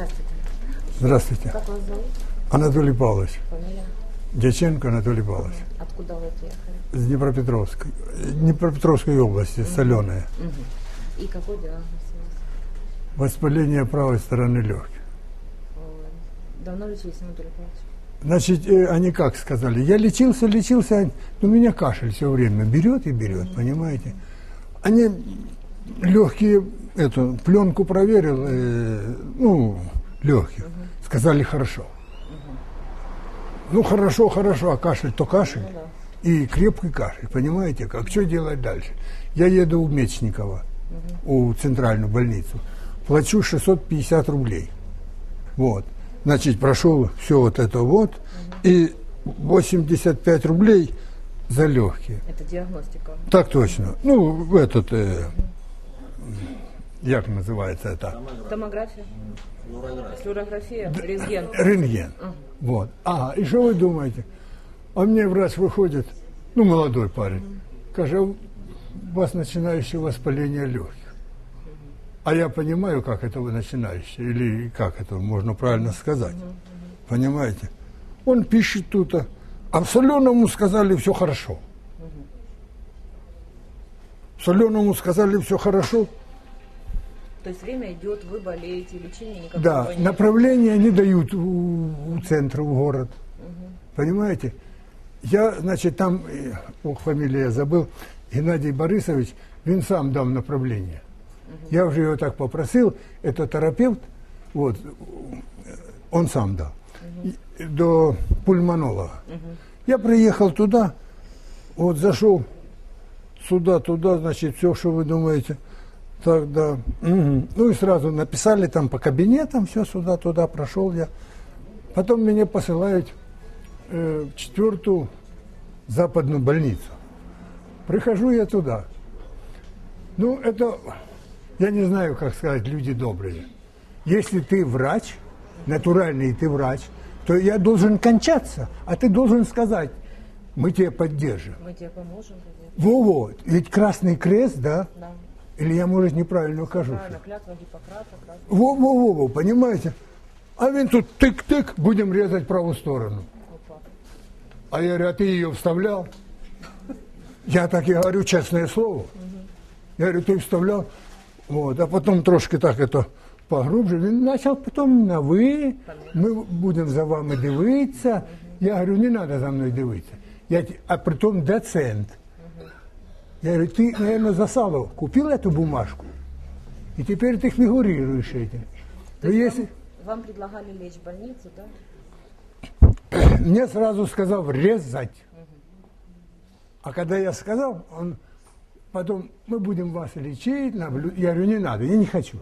Здравствуйте. Здравствуйте. Как вас зовут? Анатолий Павлович. Фамилия? Дьяченко Анатолий Павлович. Откуда вы приехали? С Днепропетровской, Днепропетровской области, Соленая. И какой диагноз у вас? Воспаление правой стороны легких. Давно лечились, Анатолий Павлович? Значит, э, они как сказали? Я лечился, лечился, но меня кашель все время берет и берет, понимаете? Они легкие, эту пленку проверил, э, ну, легких, сказали хорошо. Ну, хорошо, хорошо, а кашель то кашель. Ну И крепкий кашель, понимаете, как? Что делать дальше? Я еду в Мечникова, у центральную больницу, плачу 650 рублей. Вот. Значит, прошел все вот это вот, и 85 рублей за легкие. Это диагностика. Так точно. Ну, в этот, э, як называется это? Томография? Флюорография? Рентген? Рентген. Вот. Ага, и что вы думаете? А мне врач выходит, ну, молодой парень, каже, у вас начинающее воспаление легких. А я понимаю, как это вы начинающее, или как это можно правильно сказать. Понимаете? Он пишет тут, а в соленому сказали все хорошо. В соленому сказали все хорошо, То есть время идет, вы болеете, лечение никакого Да, нет. направления не дают у, у центра, в город. Понимаете? Я, значит, там, э, ох, фамилия я забыл, Геннадий Борисович, він сам дав направление. Я вже його так попросив, это терапевт, вот, он сам дав, И- до пульмонолога. Я приехал туда, вот зашел сюда, туда, значит, все, что вы думаете. Так, да. Мгм. Ну и сразу написали там по кабинетам, все сюда, туда прошел я. Потом меня посылают э, в четвертую западную больницу. Прихожу я туда. Ну, это, я не знаю, как сказать, люди добрые. Если ты врач, натуральный ты врач, то я должен кончаться, а ты должен сказать, мы тебя поддержим. Мы тебе поможем. Во-во, ведь Красный Крест, да? Да. Или я, может, неправильно кажу. Правильно, клятва Гиппократа. красный. Во-во-во, понимаете? А він тут тык-тык, будем резать правую сторону. Опа. А я говорю, а ты ее вставлял? Я так и говорю, честное слово. Я говорю, ты вставлял? Вот, а потом трошки так это поглубже. Він почав потім на ви, ми будемо за вами дивитися. Я говорю, не треба за мною дивитися. Я, ті- а притом доцент. Я говорю, ты, наверное, за сало купил эту бумажку, и теперь ты фигурируешь этим. То Ну, есть если... вам, вам предлагали лечь в больницу, да? Мне сразу сказал резать. А когда я сказал, он потом, мы будем вас лечить, наблю-». я говорю, не надо, я не хочу.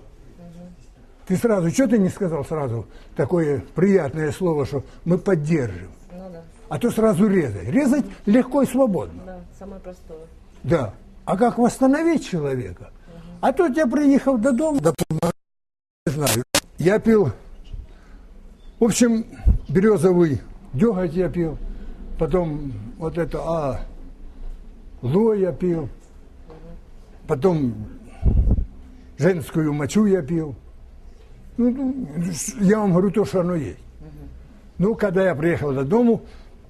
Ты сразу, что ты не сказал сразу такое приятное слово, что мы поддержим, Ну да, а то сразу резать. Резать легко и свободно. да, самое простое. Да. А как восстановить человека? А тут я приехал до дома, до не знаю. Я пил, в общем, березовый деготь я пил, потом вот это, а, ло я пил, потом женскую мочу я пил. Ну, ну, я вам говорю то, что оно есть. Ну, когда я приехал до дому,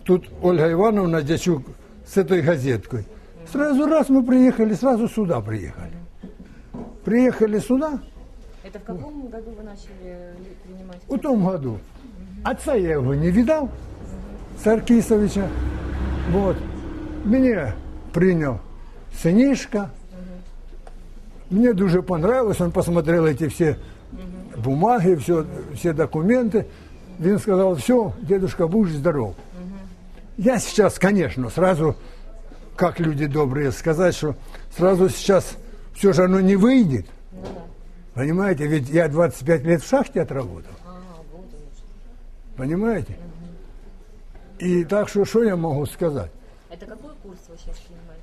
тут Ольга Ивановна Дячук с этой газеткой. Сразу раз мы приехали, сразу сюда приехали. Приехали сюда Это в каком году вы начали ли- принимать? в том году. Отца я его не видал, Саркисовича. Вот. Меня принял сынишка. Мне дуже понравилось, он посмотрел эти все бумаги, все, все документы. Він сказал, все, дедушка, будешь здоров. Я сейчас, конечно, сразу, как люди добрые, сказать, что сразу сейчас все же оно не выйдет. Ну да. Понимаете, ведь я 25 лет в шахте отработал. Вот. Понимаете? И так что, что я могу сказать? Это какой курс вы сейчас принимаете?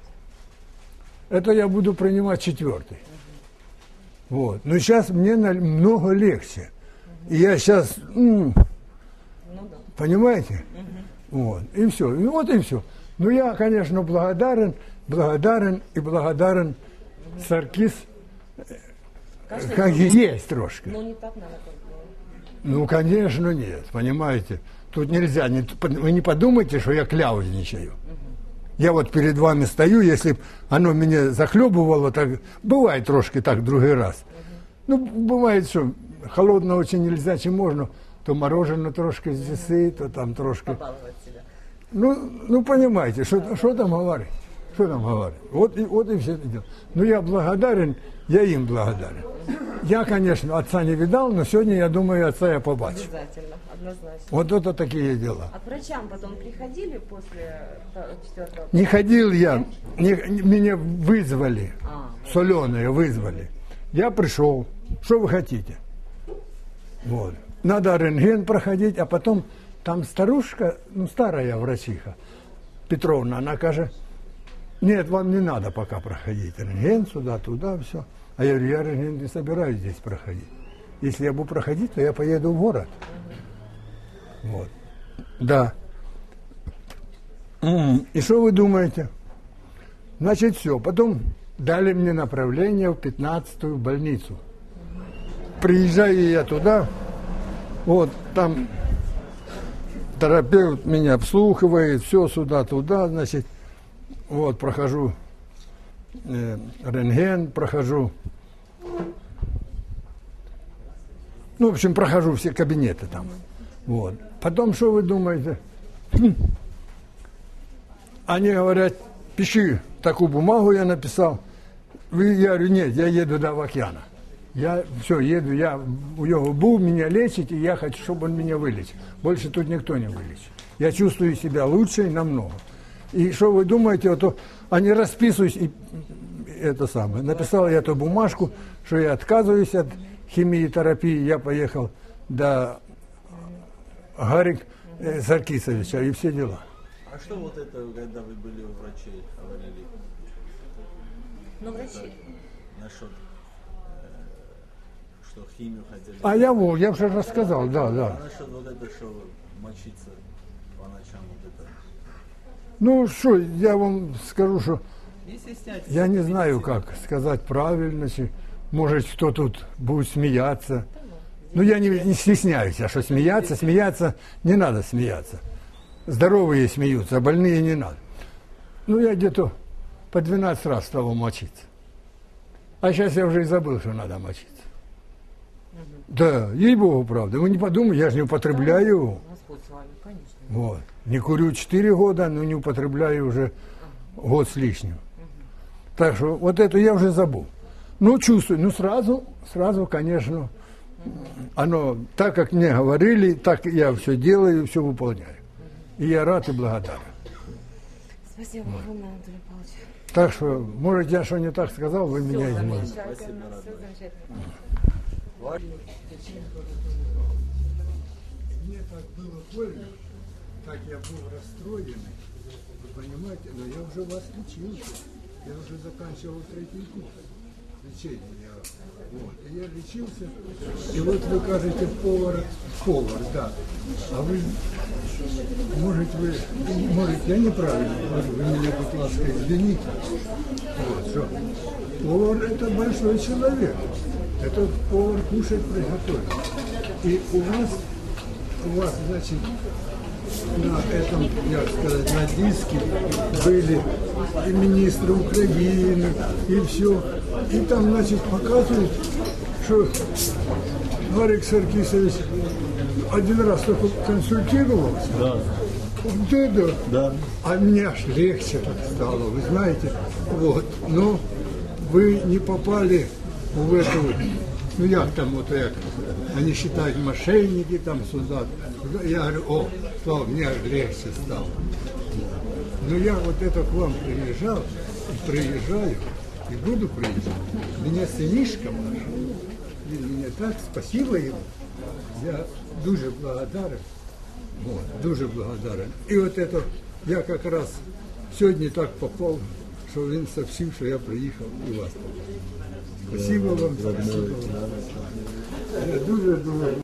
Это я буду принимать четвертый. Вот. Но сейчас мне намного легче. И я сейчас, Ну да. понимаете? Вот. И все. И вот и все. Ну, я, конечно, благодарен, благодарен и благодарен Саркис, как есть трошки. Ну, не так надо. Ну, конечно, нет, понимаете. Тут нельзя, не- вы не подумайте, что я кляузничаю. Я вот перед вами стою, если б оно меня захлебывало, так бывает трошки так другой раз. Ну, бывает, що холодного чи нельзя, чи можна, то мороженое трошки з'їси, то там трошки. Побаловать. Ну, ну понимаете, что, что там говорить? Что там говорить? Вот, и, вот и все это дело. Ну, я благодарен, я им благодарен. Я, конечно, отца не видал, но сегодня, я думаю, отца я побачу. Обязательно, однозначно. Вот это такие дела. А к врачам потом приходили после четвертого? Не ходил я, не- меня вызвали, А, соленые вызвали. Я пришел, что вы хотите? Вот. Надо рентген проходить, а потом там старушка, ну старая врачиха, Петровна, она каже, нет, вам не надо пока проходить рентген сюда, туда, все. А я говорю, я рентген не собираюсь здесь проходить. Если я буду проходить, то я поеду в город. Вот. Да. И что вы думаете? Значит, все. Потом дали мне направление в 15-ю больницу. Приезжаю я туда, вот там терапевт меня обслухивает, все сюда-туда, значит, вот прохожу э, рентген, прохожу, ну, в общем, прохожу все кабинеты там. Вот. Потом, что вы думаете? Они говорят, пиши такую бумагу, я написал. Ви- Я говорю, нет, я еду до Авакяна. Я все, еду, я у него был, меня лечить, и я хочу, чтобы он меня вылечил. Больше тут никто не вылечит. Я чувствую себя лучше и намного. И что вы думаете, вот то они расписываюсь, и это самое. Написал я эту бумажку, что я отказываюсь от химии терапии. Я поехал до Гарик э, Саркисовича и все дела. А что вот это, когда вы были у врачей, говорили ну врачи. насчет, что химию хотели? А я, во, я уже рассказал, да, А да. насчет вот это, что мочиться по ночам, вот это? Ну что, я вам скажу, что Не я не знаю, как сказать правильно, может, кто тут будет смеяться. Ну, я не, не стесняюсь, а что смеяться, смеяться, не надо смеяться. Здоровые смеются, а больные не надо. Ну, я где-то по 12 раз стал мочиться. А сейчас я уже и забыл, что надо мочиться. Да, ей-богу, правда. Вы не подумайте, я же не употребляю его. Господь с вами, конечно. Вот. Не курю 4 года, но не употребляю уже год с лишним. Так что вот это я уже забыл. Ну, чувствую, ну сразу, сразу, конечно, оно, так как мне говорили, так я все делаю, все выполняю. И я рад и благодарен. Спасибо огромное, Анатолий Павлович. Так что, может, я что не так сказал, вы меня Всё извините. все замечательно. Мне так было больно, так я был расстроенный, вы понимаете, но я уже вас лечился, я уже заканчивал третий курс лечения. Вот. И я лечился, и вот вы кажете повар, повар, да. А вы, может, вы, может, я неправильно говорю, вы меня, будь ласка, извините. Вот, что повар это большой человек. Это повар кушать приготовит. И у вас у вас, значит, на этом, як сказать, на диске были и министры Украины, и все. И там, значит, показывают, что Гарик Саркисович один раз только консультировался. Да. Вот это. Да. А мне аж легче так стало, вы знаете. Вот. Но вы не попали в эту, ну як там вот як, они считают мошенники там сюда. Я говорю, о, Слава, мне аж легче стало. Но я вот это к вам приезжал, и приезжаю, и буду приезжать. Меня сынишка ваш, він мені так, спасибо ему. Я дуже благодарен. Вот, дуже благодарен. І от это, я как раз сьогодні так попав, що він сообщив, що я приїхав у вас. Спасибо вам, спасибо вам. Я дуже дуже